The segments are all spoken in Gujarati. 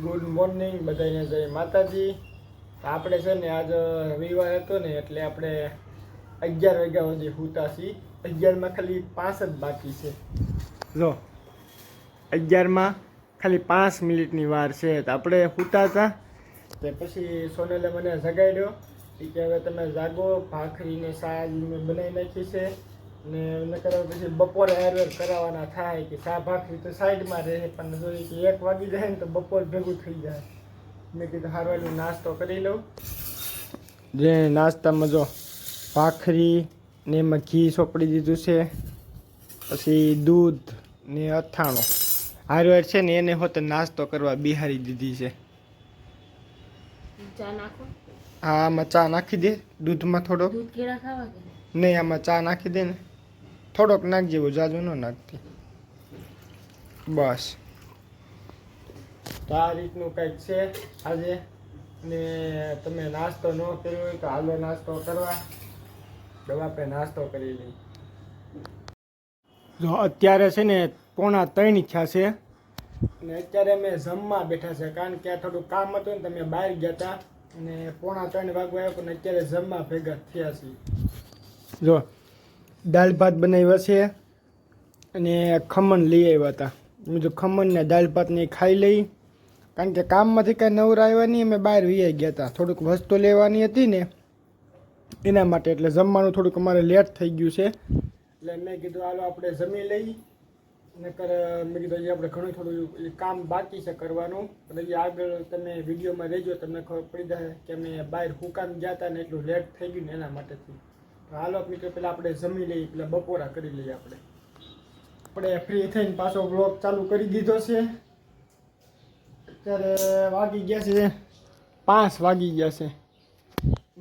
ગુડ મોર્નિંગ બધાને જય માતાજી. આપણે છે ને આજ રવિવાર હતો ને એટલે આપણે અગિયાર વાગ્યા સુધી સૂતા છીએ અગિયારમાં ખાલી પાંચ જ બાકી છે. જો, અગિયારમાં ખાલી પાંચ મિનિટની વાર છે. તો આપણે સૂતા હતા તે. પછી સોનલે મને જગાડ્યો. કે હવે તમે જાગો, ભાખરીને શાક બનાવી નાખી છે. ને નકર પછી બપોરે આયુર્વેદ કરાવવાના થાય કે ચા ભાખરી તો સાઈડમાં રહે પણ જોઈએ કે એક વાગી જાય ને તો બપોર ભેગું થઈ જાય. મેં કીધું હારવાનું નાસ્તો કરી લઉં. જે નાસ્તામાં જો ભાખરી ને એમાં ઘી સોપડી દીધું છે પછી દૂધ ને અથાણું. હારવેર છે ને એને હોતે નાસ્તો કરવા બિહારી દીધી છે. ચા નાખો? હા આમાં ચા નાખી દે દૂધમાં કે? નહીં આમાં ચા નાખી દે ને. થોડોક નાખજે જાજુ ન નાખતી. બસ. તો આ રીતનું કંઈક છે આજે. ને તમે નાસ્તો ન કર્યો હોય તો હાલો નાસ્તો કરવા. દવા પે નાસ્તો કરી લઈ જો અત્યારે છે ને પોણા ત્રણ થયા છે. અને અત્યારે અમે જમવા બેઠા છે કારણ કે આ થોડું કામ હતું ને તમે બહાર ગયા હતા. અને પોણા ત્રણ વાગવા આવ્યો પણ અત્યારે જમવા ભેગા થયા છીએ. જો દાળ ભાત બનાવ્યા છે અને ખમણ લઈ આવ્યા હતા. મેં જો ખમણ ને દાળ ભાત ને ખાઈ લઈ. કારણ કે કામમાંથી કાંઈ નવરા આવ્યા નહીં, અમે બહાર વી ગયા હતા. થોડુંક વસ્તુ લેવાની હતી ને એના માટે એટલે જમવાનું થોડુંક અમારે લેટ થઈ ગયું છે. એટલે મેં કીધું હાલો આપણે જમી લઈ. નકર, મેં કીધું હજી આપણે ઘણું થોડું કામ બાકી છે કરવાનું. એટલે હજી આગળ તમે વિડીયોમાં રહેજો, તમને ખબર પડી જાય કે અમે બહાર હુકામ ગયા હતા ને એટલું લેટ થઈ ગયું ને એના માટેથી. હાલો મિત્રો, પેલા આપણે જમી લઈએ, પેલા બપોરા કરી લઈએ આપણે. આપણે ફ્રી થઈને પાછો બ્લોગ ચાલુ કરી દીધો છે. અત્યારે વાગી ગયા છે, પાંચ વાગી ગયા છે.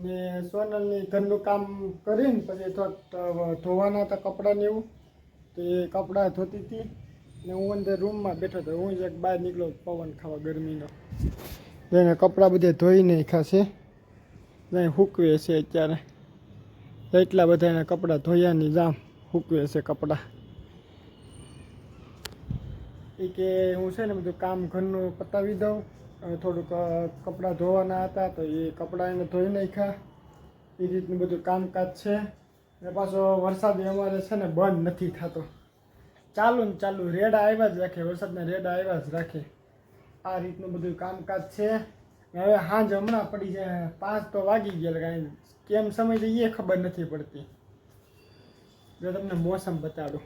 ને સોનલની ઘરનું કામ કરીને પછી થોડાક ધોવાના હતા કપડાને એવું. તો કપડાં ધોતી હતી ને હું અંદર રૂમમાં બેઠો હતો. હું જ એક બહાર નીકળ્યો પવન ખાવા ગરમીનો. એને કપડાં બધે ધોઈ નાખ્યા છે. ને હૂકવે છે અત્યારે. એટલા બધા એના કપડાં ધોયાની જામ હૂકવે છે કપડાં. એ કે હું છે ને બધું કામ ઘરનું પતાવી દઉં. અને થોડુંક કપડાં ધોવાના હતા તો એ કપડાં એને ધોઈ નાખ્યા. એ રીતનું બધું કામકાજ છે. અને પાછો વરસાદ અમારે છે ને બંધ નથી થતો. ચાલુ ને ચાલુ, રેડા આવ્યા જ રાખે, વરસાદના રેડા આવ્યા જ રાખે. આ રીતનું બધું કામકાજ છે. હવે હાંજ હમણાં પડી જાય પાંચ તો વાગી ગયા કાંઈ કેમ સમય જઈએ એ ખબર નથી પડતી. જો તમને મોસમ બતાડું.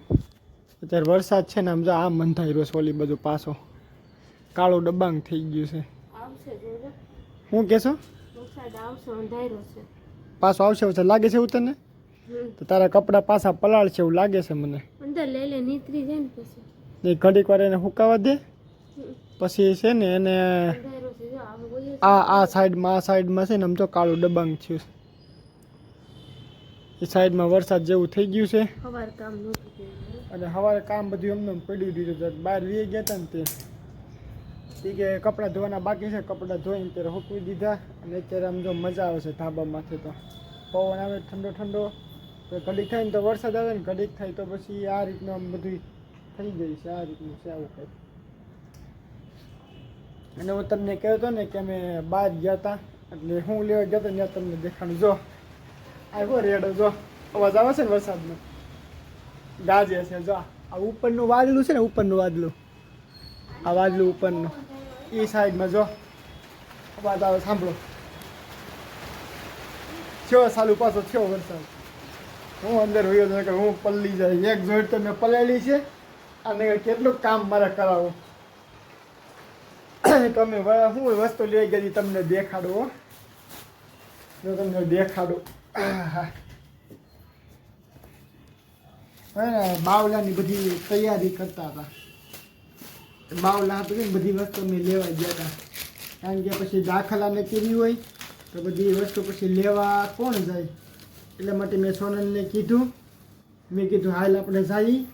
અત્યારે વરસાદ છે ને આમ જો આ મંથાઈ રહ્યો છે ઓલી બધું પાછો. કાળો ડબ્બાંગ થઈ ગયું છે. હું શું કહેશો પાછો આવશે પાછો આવશે લાગે છે એવું તને? તો તારા કપડાં પાછા પલાળ છે એવું લાગે છે મને. અંદર લઈ લે નીતરી જાય ને પછી. ઘડીક વાર એને સુકાવા દે. પછી છે ને એને આ આ સાઈડમાં આ સાઈડમાં છે ને આમ તો કાળું ડબાંગ થયું છે. એ સાઈડમાં વરસાદ જેવું થઈ ગયું છે. અને સવારે કામ બધું એમને એમ પડ્યું દીધું બહાર વી ગયા હતા ને તે. એ કે કપડાં ધોવાના બાકી છે કપડાં ધોઈને ત્યારે હૂકવી દીધા. અને અત્યારે આમ જો મજા આવે છે ધાબામાંથી તો. પવન આવે ઠંડો ઠંડો. ઘડીક થાય ને તો વરસાદ આવે ને ઘડીક થાય તો પછી આ રીતનું આમ બધું થઈ ગયું છે આ રીતનું છે આવું કંઈક. અને હું તમને કહ્યો હતો ને કે અમે બહાર ગયા હતા એટલે હું લેવા ગયા હતો ત્યાં તમને દેખાણું જો આવ્યો રેડો, જો. અવાજ આવે છે ને વરસાદનો? ગાજે છે, જો. આ ઉપરનું વાદળું છે ને, ઉપરનું વાદળું. આ વાદળું ઉપરનું. એ સાઈડમાં, જો. અવાજ આવે, સાંભળો. થયો સાલું પાછો, થયો વરસાદ. હું અંદર હોયો કે હું પલ્લી જાય. એક જોઈ તો મેં પલાળી છે. અને કેટલું કામ મારે કરાવું તમે હું વસ્તુ લઈ ગઈ તમને દેખાડો. જો તમને દેખાડું. ને બાવલાની બધી તૈયારી કરતા હતા. બાવલા ને બધી વસ્તુ અમે લેવા ગયા હતા. કારણ કે પછી દાખલાને કેવી હોય, તો બધી વસ્તુ પછી લેવા કોણ જાય? એટલા માટે મેં સોનલને કીધું. મેં કીધું, હાલ આપણે જઈ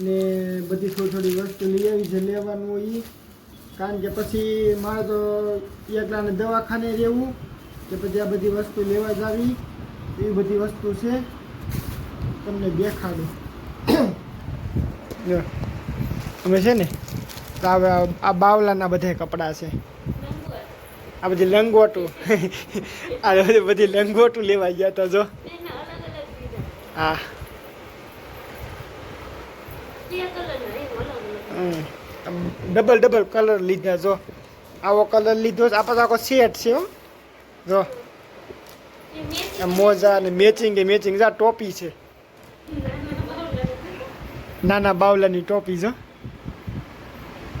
ને બધી થોડી થોડી વસ્તુ લઈ આવી, જે લેવાનું હોય. કારણ કે પછી મારે તો એકલાને દવાખાને રહેવું કે પછી આ બધી વસ્તુ લેવા જ આવી એવી બધી વસ્તુ છે તમને દેખાડું. જો. અમે છે ને તો હવે આ- આ બાવલાના બધા કપડાં છે. આ બધી લંગોટું. આ બધી બધી લંગોટું લેવા ગયા હતા જો. હા. હમ. ડબલ ડબલ કલર લીધા, જો. આવો કલર લીધો છે. આપણે આખો સેટ છે, હો. જો. મોજા ને મેચિંગ મેચિંગ આ ટોપી છે. નાના બાવલાની ટોપી છે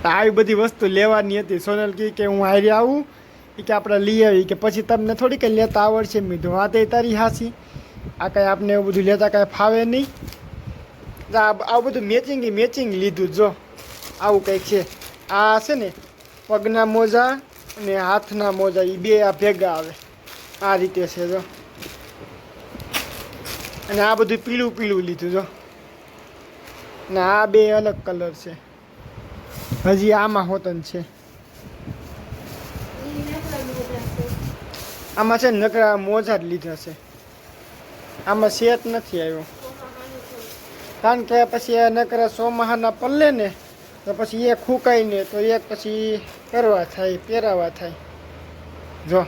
આવી બધી વસ્તુ લેવાની હતી. સોનલ કહે કે હું હારી આવું. એ કે આપણે લઈ આવી. કે પછી તમને થોડી કંઈ લેતા આવડશે. મેં કીધું વાત તે તારી હાસી આ કાંઈ આપણે એવું બધું લેતા કાંઈ ફાવે નહીં. આ બધું મેચિંગ મેચિંગ લીધું, જો. આવું કંઈક છે. આ છે ને, પગના મોજા અને હાથના મોજા એ બે આ ભેગા આવે. આ રીતે છે, જો. અને આ બધું પીળું પીળું લીધું, જો. ને આ બે અલગ કલર છે. હજી આમાં હોતન છે. આમાં છે નકરા મોજા જ લીધા છે. આમાં સેટ નથી આવ્યો. કારણ કે પછી આ નકરા સોમાહાના પલ્લે ને તો પછી એક ફૂંકાય ને તો એક પછી કરવા થાય, પહેરાવા થાય. જો,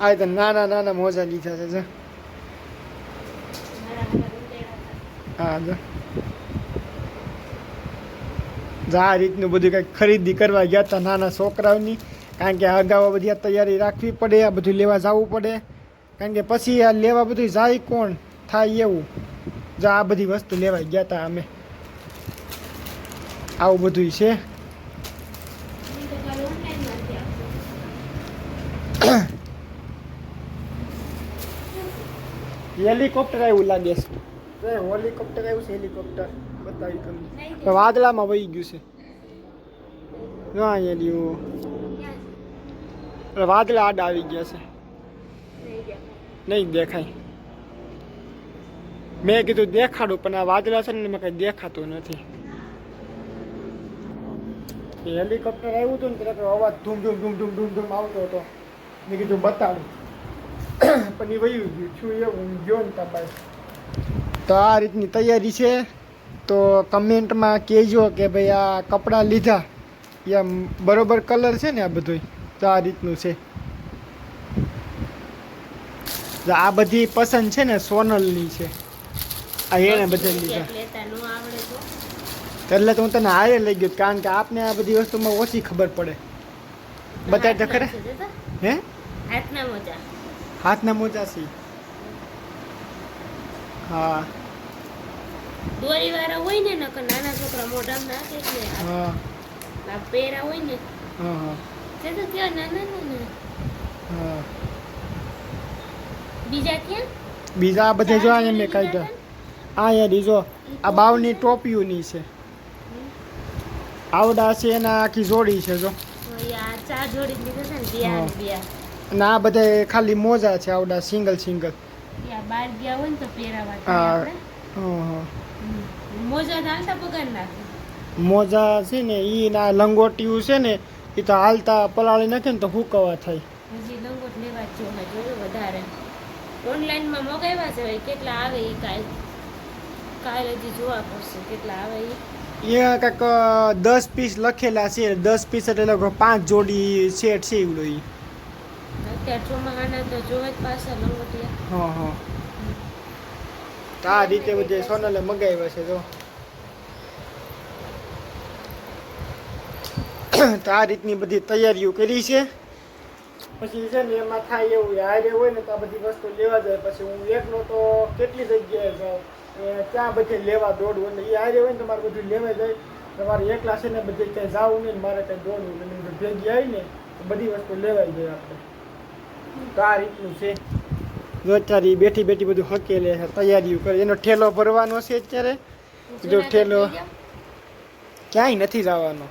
આ તો નાના નાના મોજા લીધા છે, જો. હા, જો. આ રીતનું બધું કંઈક ખરીદી કરવા ગયા હતા નાના છોકરાઓની, કારણ કે અગાઉ બધી તૈયારી રાખવી પડે, આ બધું લેવા જવું પડે. કારણ કે પછી આ લેવા બધું જાય કોણ? થાય એવું. જો આ બધી વસ્તુ લેવા ગયા હતા અમે. આવું બધું છે. હેલિકોપ્ટર આવ્યું લાગે છે. હેલિકોપ્ટર આવ્યું છે હેલિકોપ્ટર. બતાવી તમને. વાદળામાં વહી ગયું છે. ના અહીંયા લ્યું હવે વાદળા આડા આવી ગયા છે. નહીં દેખાય. મેં કીધું દેખાડું પણ આ વાદળા છે ને એમાં કંઈ દેખાતું નથી. એ હેલિકોપ્ટર આવ્યું હતું ને ત્યારે તો અવાજ ધૂમ ધૂમ ધૂમ ધૂમ ધૂમ ધૂમ આવતો હતો. મેં કીધું બતાડું. પણ એ વયું ગયું. છું એવું હું ગયો ને તમારે તો આ રીતની તૈયારી છે. તો કમેન્ટમાં કહેજો કે ભાઈ આ કપડાં લીધા. એ બરોબર કલર છે ને આ બધું તો આ રીતનું છે. આ બધી પસંદ છે ને સોનલની છે. આ એને બધા લીધા. એટલે તો હું તને હારે લઈ ગયો કારણ કે આપને આ બધી વસ્તુમાં ઓછી ખબર પડે. બતાય તો ખરા? હે? હાથના મોજા. હાથના મોજા સી હા. દોરી વાળા હોય ને નકર નાના છોકરા મોઢામાં નાખે એટલે હા. આ પેરા હોય ને. હા હા. તે તો કેવા નાના નાના. હા. બીજા ક્યાં બીજા બધે જો અહીંયા મેં કાઢ્યા. આ યાર જો આ બાવની ટોપીઓની છે. આવડા છે એના આખી જોડી છે જો. અને આ બધા ખાલી મોજા છે આવડા સિંગલ સિંગલ. મોજા છે ને ઈ ના લંગોટીયું છે ને એ તો હાલતા પલાળી નાખે ને તો હુકવા થાય. હજી લંગોટ લેવા જ વધારે. ઓનલાઈનમાં મગાવ્યા છે કેટલા આવે એ કાલ કાલ હજી જોવા પડશે કેટલા આવે એ એ કાંઈક દસ પીસ લખેલા છે. દસ પીસ એટલે પાંચ જોડી સેટ છે એવું ઈ. અત્યારે ચોમાહાના તો જોવે જ પાછા લંગોટિયા. હા હા. તો આ રીતે બધે સોનલે મગાવ્યા છે જો. તો આ રીતની બધી તૈયારીઓ કરી છે. પછી છે ને એમાં થાય એવું હારે હોય ને તો આ બધી વસ્તુ લેવા જાય. પછી હું એકનો તો કેટલી જગ્યાએ જાઉં? ત્યાં બધે લેવા દોડવું એટલે એ હારે હોય ને તમારે બધું લેવા જાય. તમારે એકલા છે ને બધે ક્યાંય જવું નહીં મારે કંઈ દોડવું નહીં. ભેગી આવી ને બધી વસ્તુ લેવાઈ જાય આપણે. તો આ રીતનું છે. જો અત્યારે બેઠી બેઠી બધું હકેલે છે તૈયારીઓ કરે. એનો ઠેલો ભરવાનો છે અત્યારે. જો ઠેલો ક્યાંય નથી જવાનો.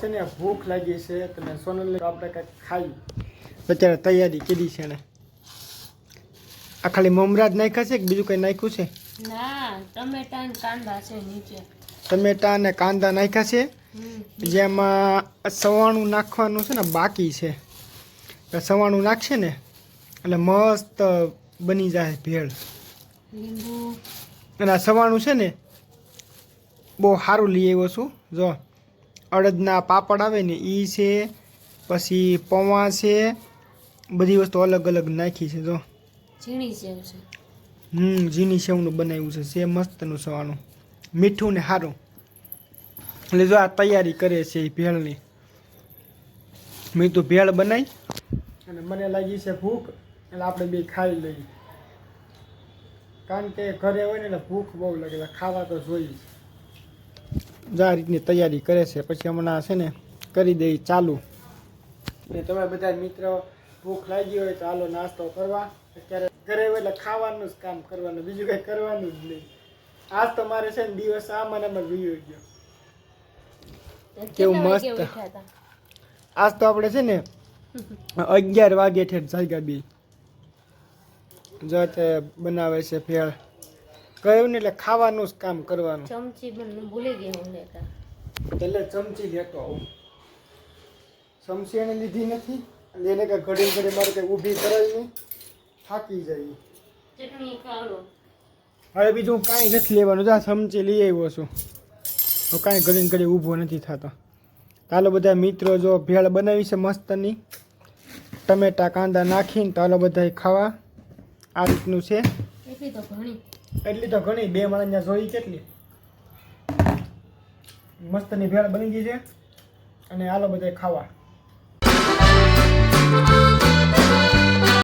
છે ને ભૂખ લાગી છે એટલે સોનલ આપણે કંઈક ખાઈ. અત્યારે તૈયારી કીધી છે ને આ ખાલી મમરા જ નાખ્યા છે કે બીજું કંઈ નાખ્યું છે? ના ટમેટા ને કાંદા છે નીચે. ટમેટા અને કાંદા નાખ્યા છે. જેમાં સવાણું નાખવાનું છે ને બાકી છે. સવાણું નાખશે ને એટલે મસ્ત બની જાય ભેળ. લીંબુ. અને આ સવાણું છે ને બહુ સારું લઈ આવ્યો છું. જો અડદના પાપડ આવે ને એ છે પછી પૌવા છે બધી વસ્તુ અલગ અલગ નાખી છે જો. ઝીણી છે. હમ જીની સેવનું બનાવ્યું છે છે મસ્તનું સવાનું મીઠું ને સારું એટલે જો આ તૈયારી કરે છે એ ભેળની. મેં તો ભેળ બનાવી અને મને લાગી છે ભૂખ, એટલે આપણે બે ખાઈ લઈએ. કારણ કે ઘરે હોય ને એટલે ભૂખ બહુ લાગે ખાવા તો જોઈએ. જ. આ રીતની તૈયારી કરે છે, પછી હમણાં છે ને કરી દઈ ચાલુ. ને તમે બધા મિત્રો, ભૂખ લાગી હોય હાલો નાસ્તો કરવા. અત્યારે ઘરે એટલે ખાવાનું જ કામ કરવાનું બીજું કંઈ કરવાનું જ નહીં. આજ તો મારે છે ને દિવસ આમાં આમાં વીયો ગયો. કેવું મસ્ત. આજ તો આપણે છે ને અગિયાર વાગે ઠેઠ જાગ્યા બી. જો તે બનાવે છે ફેળ કહ્યું ને એટલે ખાવાનું જ કામ કરવાનું. ચમચી મને ભૂલી ગઈ હું લેતા. એટલે ચમચી લેતો આવું. ચમચી એને લીધી નથી. અને એને કાંઈ ઘડી ઘડી મારે કંઈ ઊભી કરાવી નહીં. થાકી જાય. ચટણી ખાલો. હવે બીજું કાંઈ નથી લેવાનું. જા ચમચી લઈ આવ્યો છું. તો કાંઈ ઘડીને ઘડી ઊભો નથી થતો. ચાલો બધા મિત્રો જો ભેળ બનાવી છે મસ્તની. ટમેટા કાંદા નાખીને ચાલો બધા ખાવા. આ રીતનું છે. એટલી તો ઘણી. એટલી તો ઘણી. બે માણસ જોઈ કેટલી? મસ્તની ભેળ બની ગઈ છે. અને આલો બધા ખાવા.